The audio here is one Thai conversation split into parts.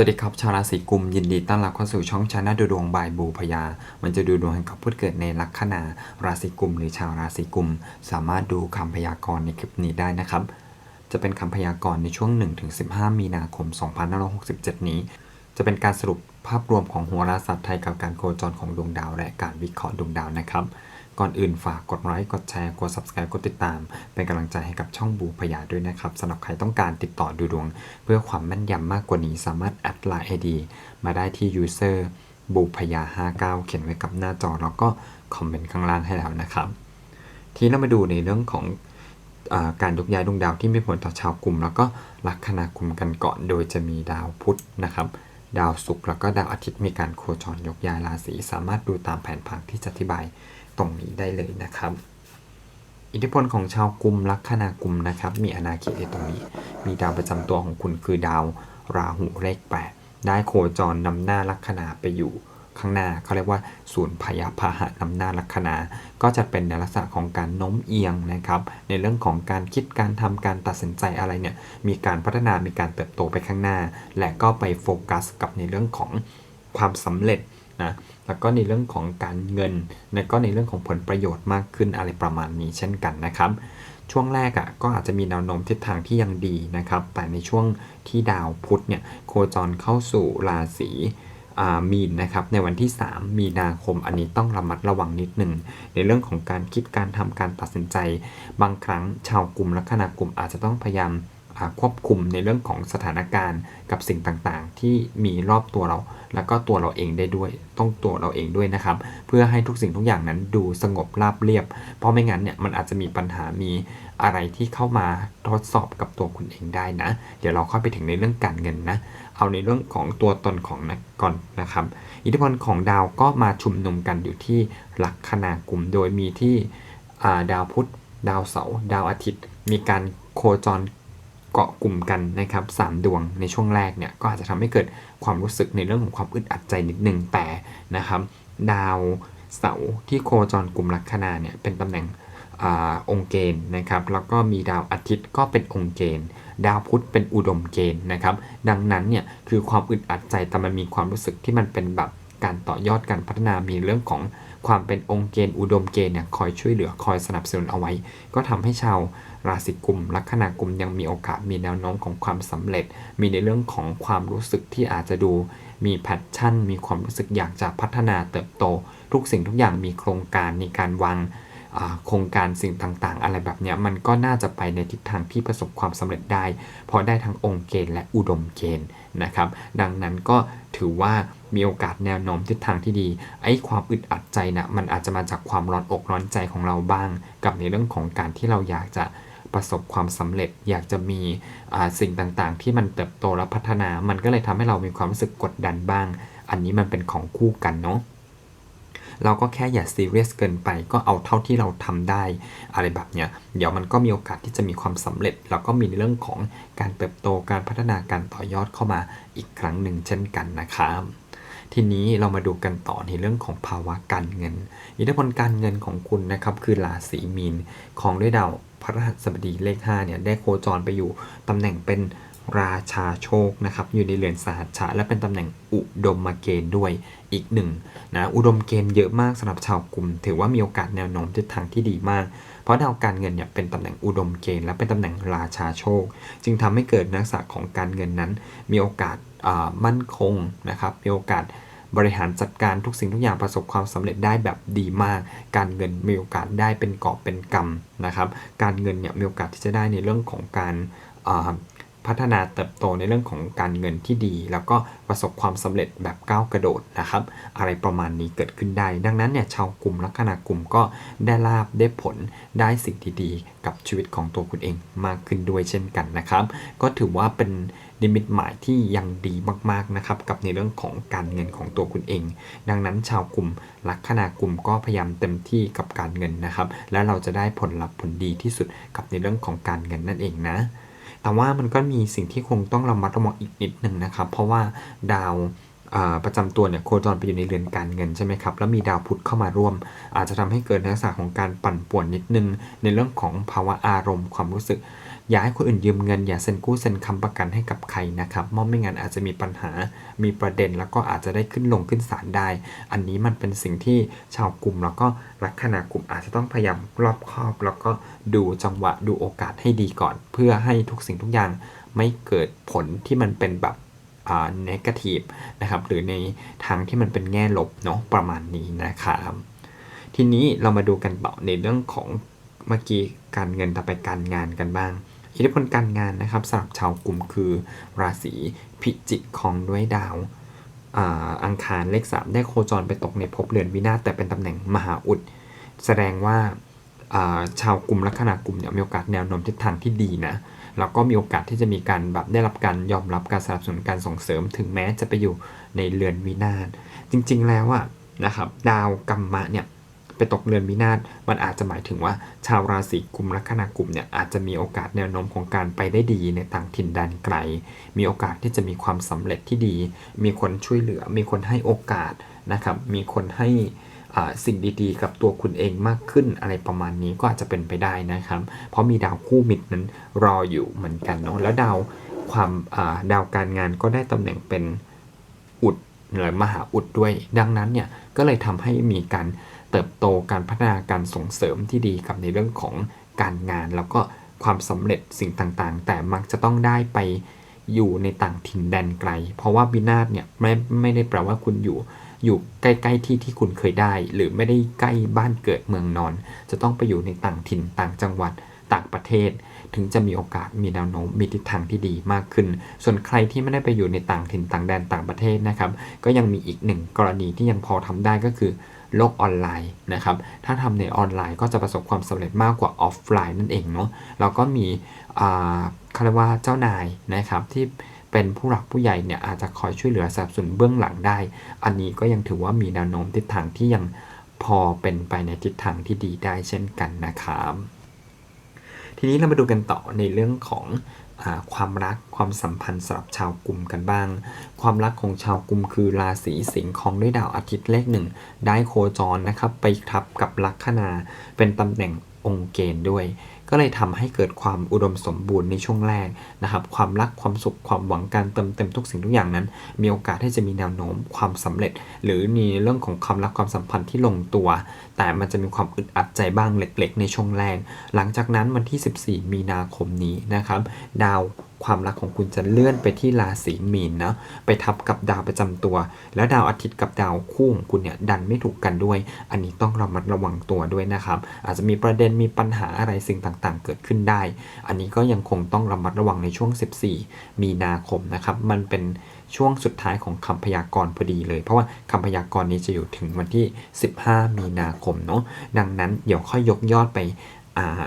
สวัสดีครับ ชาวราศีกุมยินดีต้อนรับเข้าสู่ช่องชาแนลดูดวงบายบูพยา มันจะดูดวงให้กับผู้เกิดในลัคนาราศีกุมหรือชาวราศีกุม สามารถดูคำพยากรณ์ในคลิปนี้ได้นะครับ จะเป็นคำพยากรณ์ในช่วง 1-15 มีนาคม 2567 นี้ จะเป็นการสรุปภาพรวมของโหราศาสตร์ไทยกับการโคจรของดวงดาวและการวิเคราะห์ดวงดาวนะครับ ก่อนอื่นฝากกดไลค์กดแชร์กด subscribe กดติดตาม เป็นกำลังใจให้กับช่องบูพยาด้วยนะครับสำหรับใครต้องการติดต่อดูดวง เพื่อความแม่นยำมากกว่านี้สามารถแอดไลน์ ID มาได้ที่ user บูพยา59 เขียนไว้กับหน้าจอแล้วก็คอมเมนต์ข้างล่างให้แล้วนะครับ ทีนี้เรามาดูในเรื่องของอการยกย้ายดวงดาวที่มีผลต่อชาวกลุ่ม แล้วก็ลัคนากุมกันก่อนโดยจะมีดาวพุธนะครับ ดาวศุกร์แล้วก็ดาวอาทิตย์มีการโคจรยกย้ายราศีสามารถดูตามแผนผังที่จะอธิบาย ตรงนี้ได้เลยนะครับ อิทธิพลของชาวกลุ่มลัคนากุมนะครับ มีอาณาเขตในตรงนี้ มีดาวประจำตัวของคุณคือดาวราหูเลขแปดได้โคจรนำหน้าลัคนาไปอยู่ข้างหน้าเขาเรียกว่าศูนย์พยาพาหะนำหน้าลัคนา ก็จะเป็นในลักษณะของการโน้มเอียงนะครับ ในเรื่องของการคิดการทำการตัดสินใจอะไรเนี่ย มีการพัฒนามีการเติบโตไปข้างหน้า และก็ไปโฟกัสกับในเรื่องของความสำเร็จ นะแล้วก็ในเรื่องของการเงิน และก็ในเรื่องของผลประโยชน์มากขึ้นอะไรประมาณนี้เช่นกันนะครับช่วงแรกอะ่ะก็อาจจะมีแนวโน้มทิศทางที่ยังดีนะครับ แต่ในช่วงที่ดาวพุธเนี่ยโคจรเข้าสู่ราศีมีนนะครับในวันที่ 3 มีนาคมอันนี้ต้องระมัดระวังนิดหนึ่ง ในเรื่องของการคิดการทำการตัดสินใจ บางครั้งชาวกลุ่มลัคนา กลุ่มอาจจะต้องพยายาม ควบคุมในเรื่องของสถานการณ์กับสิ่งต่างๆ ที่มีรอบตัวเรา แล้วก็ตัวเราเองได้ด้วยต้องตัวเราเองด้วยนะครับ เพื่อให้ทุกสิ่งทุกอย่างนั้นดูสงบราบเรียบ เพราะไม่งั้นเนี่ยมันอาจจะมีปัญหามีอะไรที่เข้ามาทดสอบกับตัวคุณเองได้นะ เดี๋ยวเราเข้าไปถึงในเรื่องการเงินนะ เอาในเรื่องของตัวตนของนะก่อนนะครับ อิทธิพลของดาวก็มาชุมนุมกันอยู่ที่ลัคนากลุ่มโดยมีที่ดาวพุธดาวเสาร์ดาวอาทิตย์ มีการโคจร เกาะกลุ่มกันนะครับสดวงในช่วงแรกเนี่ยก็อาจจะทำให้เกิดความรู้สึกในเรื่องของความอึดอัดใจนิดนึงแต่นะครับดาวเสาร์ที่โคจรกลุ่มลัคนาเนี่ยเป็นตำแหน่งอองค์เกณฑ์นะครับแล้วก็มีดาวอาทิตย์ก็เป็นองค์เกณฑ์ ดาวพุธเป็นอุดมเกณฑ์นะครับดังนั้นเนี่ยคือความอึดอัดใจแต่มันมีความรู้สึกที่มันเป็นแบบการต่อยอดการพัฒนามีเรื่องของ ความเป็นองค์เกณฑ์อุดมเกณฑ์เนี่ยคอยช่วยเหลือคอยสนับสนุนเอาไว้ ก็ทำให้ชาวราศีกุมลัคนากลุ่มยังมีโอกาสมีแนวโน้มของความสำเร็จ มีในเรื่องของความรู้สึกที่อาจจะดูมีแพชชั่น มีความรู้สึกอยากจะพัฒนาเติบโต ทุกสิ่งทุกอย่างมีโครงการมีการวางโครงการสิ่งต่างๆ อะไรแบบนี้มันก็น่าจะไปในทิศทางที่ประสบความสำเร็จได้ เพราะได้ทั้งองค์เกณฑ์และอุดมเกณฑ์นะครับ ดังนั้นก็ถือว่า มีโอกาสแนวโน้มทิศทางที่ดี ไอ้ความอึดอัดใจนะมันอาจจะมาจากความร้อนอกร้อนใจของเราบ้าง กับในเรื่องของการที่เราอยากจะประสบความสำเร็จอยากจะมีสิ่งต่างๆ ที่มันเติบโตและพัฒนา มันก็เลยทำให้เรามีความรู้สึกกดดันบ้าง อันนี้มันเป็นของคู่กันเนาะเราก็แค่อย่าซีเรียสเกินไปก็เอาเท่าที่เราทำได้ อะไรแบบเนี้ยเดี๋ยวมันก็มีโอกาสที่จะมีความสำเร็จ แล้วก็มีในเรื่องของการเติบโตการพัฒนาการต่อยอดเข้ามาอีกครั้งหนึ่งเช่นกันนะครับ ทีนี้เรามาดูกันต่อในเรื่องของภาวะการเงิน อิทธิพลการเงินของคุณนะครับคือราศีมีนของด้วยดาวพระหัสบดีเลข5เนี่ยได้โคจรไปอยู่ตำแหน่งเป็น ราชาโชคนะครับอยู่ในเรือนสหัชชะ และเป็นตำแหน่งอุดมเกณฑ์ด้วยอีกหนึ่งนะอุดมเกณฑ์เยอะมากสำหรับชาวกลุ่ม ถือว่ามีโอกาสแนวโน้มทิศทางที่ดีมาก เพราะดาวการเงินเนี่ยเป็นตำแหน่งอุดมเกณฑ์และเป็นตำแหน่งราชาโชค จึงทำให้เกิดนักษะของการเงินนั้น มีโอกาสมั่นคงนะครับมีโอกาสบริหารจัดการทุกสิ่งทุกอย่างประสบความสำเร็จได้แบบดีมาก การเงินมีโอกาสได้เป็นกอบเป็นกำนะครับ การเงินเนี่ยมีโอกาสที่จะได้ในเรื่องของการ พัฒนาเติบโตในเรื่องของการเงินที่ดี แล้วก็ประสบความสำเร็จแบบก้าวกระโดดนะครับ อะไรประมาณนี้เกิดขึ้นได้ ดังนั้นเนี่ยชาวกลุ่มลัคนากลุ่มก็ได้ลาบได้ผลได้สิ่งที่ดีกับชีวิตของตัวคุณเองมากขึ้นด้วยเช่นกันนะครับ ก็ถือว่าเป็นนิมิตหมายที่ยังดีมากๆนะครับกับในเรื่องของการเงินของตัวคุณเอง ดังนั้นชาวกลุ่มลัคนากลุ่มก็พยายามเต็มที่กับการเงินนะครับ และเราจะได้ผลลัพธ์ผลดีที่สุดกับในเรื่องของการเงินนั่นเองนะ แต่ว่ามันก็มีสิ่งที่คงต้องระมัดระวังอีกนิดหนึ่งนะครับ เพราะว่าดาวประจำตัวเนี่ยโคจรไปอยู่ในเรือนการเงินใช่ไหมครับ แล้วมีดาวพุธเข้ามาร่วม อาจจะทำให้เกิดลักษณะของการปั่นป่วนนิดนึง ในเรื่องของภาวะอารมณ์ความรู้สึก อย่าให้คนอื่นยืมเงิน อย่าเซ็นกู้เซ็นค้ำประกันให้กับใครนะครับเพราะไม่งั้นอาจจะมีปัญหา มีประเด็นแล้วก็อาจจะได้ขึ้นลงขึ้นศาลได้ อันนี้มันเป็นสิ่งที่ชาวกลุ่มแล้วก็ลักคนากลุ่มอาจจะต้องพยายามรอบคอบ แล้วก็ดูจังหวะดูโอกาสให้ดีก่อน เพื่อให้ทุกสิ่งทุกอย่างไม่เกิดผลที่มันเป็นแบบอ่า negative นะครับหรือในทางที่มันเป็นแง่ลบเนาะประมาณนี้นะครับทีนี้เรามาดูกันต่อในเรื่องของเมื่อกี้การเงินต่อไปการงานกันบ้าง อิทธิพลการงานนะครับสำหรับชาวกลุ่มคือราศีพิจิกของด้วยดาวอังคารเลข 3 ได้โคจรไปตกในภพเรือนวินาศแต่เป็นตำแหน่งมหาอุด แสดงว่าชาวกลุ่มลัคนากลุ่มเนี่ยมีโอกาสแนวโน้มทิศทางที่ดีนะแล้วก็มีโอกาสที่จะมีการแบบได้รับการยอมรับการสนับสนุนการส่งเสริมถึงแม้จะไปอยู่ในเรือนวินาศจริงๆแล้วอะนะครับดาวกรรมะเนี่ย ไปตกเรือนวินาศมันอาจจะหมายถึงว่า ชาวราศีกุมลัคนากลุ่มเนี่ยอาจจะมีโอกาสแนวโน้มของการไปได้ดีในต่างถิ่นแดนไกล มีโอกาสที่จะมีความสำเร็จที่ดี มีคนช่วยเหลือ มีคนให้โอกาสนะครับ มีคนให้สิ่งดีๆ กับตัวคุณเองมากขึ้นอะไรประมาณนี้ก็อาจจะเป็นไปได้นะครับ เพราะมีดาวคู่มิตรนั้นรออยู่เหมือนกันเนาะแล้วดาวความาดาวการงานก็ได้ตำแหน่งเป็นอุดหรือมหาอุดด้วย ดังนั้นเนี่ยก็เลยทำให้มีการ เติบโตการพัฒนาการส่งเสริมที่ดีกับในเรื่องของการงาน แล้วก็ความสำเร็จสิ่งต่างๆ แต่มักจะต้องได้ไปอยู่ในต่างถิ่นแดนไกล เพราะว่าวินาศเนี่ยไม่ไม่ได้แปลว่าคุณอยู่อยู่ใกล้ๆที่ที่คุณเคยได้ หรือไม่ได้ใกล้บ้านเกิดเมืองนอน จะต้องไปอยู่ในต่างถิ่นต่างจังหวัดต่างประเทศ ถึงจะมีโอกาสมีแนวโน้มมีทิศทางที่ดีมากขึ้น ส่วนใครที่ไม่ได้ไปอยู่ในต่างถิ่นต่างแดนต่างประเทศนะครับ ก็ยังมีอีกหนึ่งกรณีที่ยังพอทำได้ก็คือ โลกออนไลน์นะครับ ถ้าทำในออนไลน์ก็จะประสบความสำเร็จมากกว่าออฟไลน์นั่นเองเนาะแล้วก็มีเขาเรียกว่าเจ้านายนะครับที่เป็นผู้หลักผู้ใหญ่เนี่ยอาจจะคอยช่วยเหลือสนับสนุนเบื้องหลังได้ อันนี้ก็ยังถือว่ามีแนวโน้มทิศทางที่ยังพอเป็นไปในทิศทางที่ดีได้เช่นกันนะครับทีนี้เรามาดูกันต่อในเรื่องของ ความรักความสัมพันธ์สำหรับชาวกลุ่มกันบ้าง ความรักของชาวกลุ่มคือราศีสิงห์ของด้วยดาวอาทิตย์เลขหนึ่งได้โคจรนะครับไปทับกับลัคนาเป็นตำแหน่งองค์เกณฑ์ด้วย ก็เลยทำให้เกิดความอุดมสมบูรณ์ในช่วงแรกนะครับ ความรักความสุขความหวังการเติมเต็มทุกสิ่งทุกอย่างนั้น มีโอกาสที่จะมีแนวโน้มความสำเร็จ หรือมีเรื่องของความรักความสัมพันธ์ที่ลงตัว แต่มันจะมีความอึดอัดใจบ้างเล็ก ๆ ในช่วงแรก หลังจากนั้นวันที่ 14 มีนาคมนี้นะครับ ดาว ความรักของคุณจะเลื่อนไปที่ราศีมีนนะไปทับกับดาวประจำตัว แล้วดาวอาทิตย์กับดาวคู่ของคุณเนี่ยดันไม่ถูกกันด้วย อันนี้ต้องระมัดระวังตัวด้วยนะครับ อาจจะมีประเด็นมีปัญหาอะไรสิ่งต่างๆ เกิดขึ้นได้ อันนี้ก็ยังคงต้องระมัดระวังในช่วง 14 มีนาคมนะครับ มันเป็นช่วงสุดท้ายของคำพยากรณ์พอดีเลย เพราะว่าคำพยากรณ์นี้จะอยู่ถึงวันที่ 15 มีนาคมเนาะดังนั้นเดี๋ยวค่อยยกยอดไปอ่า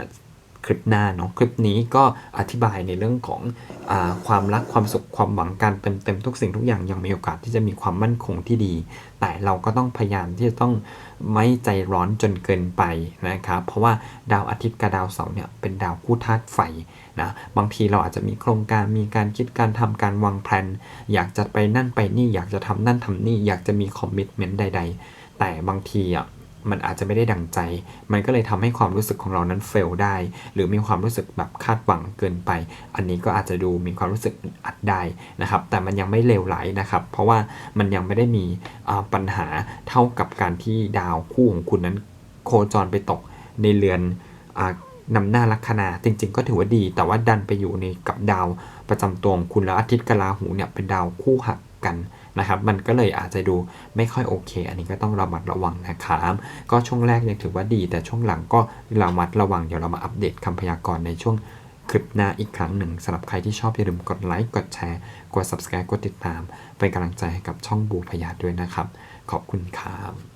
คลิปหน้าเนาะคลิปนี้ก็อธิบายในเรื่องของอความรักความสุขความหวังการเต็มเต็มทุกสิ่งทุกอย่างยังมีโอกาสที่จะมีความมั่นคงที่ดี แต่เราก็ต้องพยายามที่จะต้องไม่ใจร้อนจนเกินไปนะครับเพราะว่าดาวอาทิตย์กับดาวเสาร์เนี่ยเป็นดาวคู่ธาตุไฟนะบางทีเราอาจจะมีโครงการมีการคิดการทำการวางแผนอยากจะไปนั่นไปนี่อยากจะทำนั่นทำนี่อยากจะมีคอมมิชเมนต์ใด ๆ แต่บางทีอะ มันอาจจะไม่ได้ดังใจ มันก็เลยทำให้ความรู้สึกของเรานั้นเฟลได้ หรือมีความรู้สึกแบบคาดหวังเกินไป อันนี้ก็อาจจะดูมีความรู้สึกอัดได้นะครับ แต่มันยังไม่เลวไหลนะครับ เพราะว่ามันยังไม่ได้มีปัญหาเท่ากับการที่ดาวคู่ของคุณนั้น โคจรไปตกในเรือนอนำหน้าลัคนาจริง ๆ ก็ถือว่าดี แต่ว่าดันไปอยู่ในกับดาวประจำตัวของคุณแล้วอาทิตย์กับราหูเนี่ยเป็นดาวคู่หักกัน นะครับ มันก็เลยอาจจะดูไม่ค่อยโอเค อันนี้ก็ต้องระมัดระวังนะครับ ก็ช่วงแรกยังถือว่าดี แต่ช่วงหลังก็ระมัดระวัง เดี๋ยวเรามาอัปเดตคำพยากรณ์ในช่วงคลิปหน้าอีกครั้งหนึ่งสำหรับใครที่ชอบอย่าลืมกดไลค์ กดแชร์ กด subscribe กดติดตาม เป็นกำลังใจให้กับช่องบูพยาด้วยนะครับ ขอบคุณครับ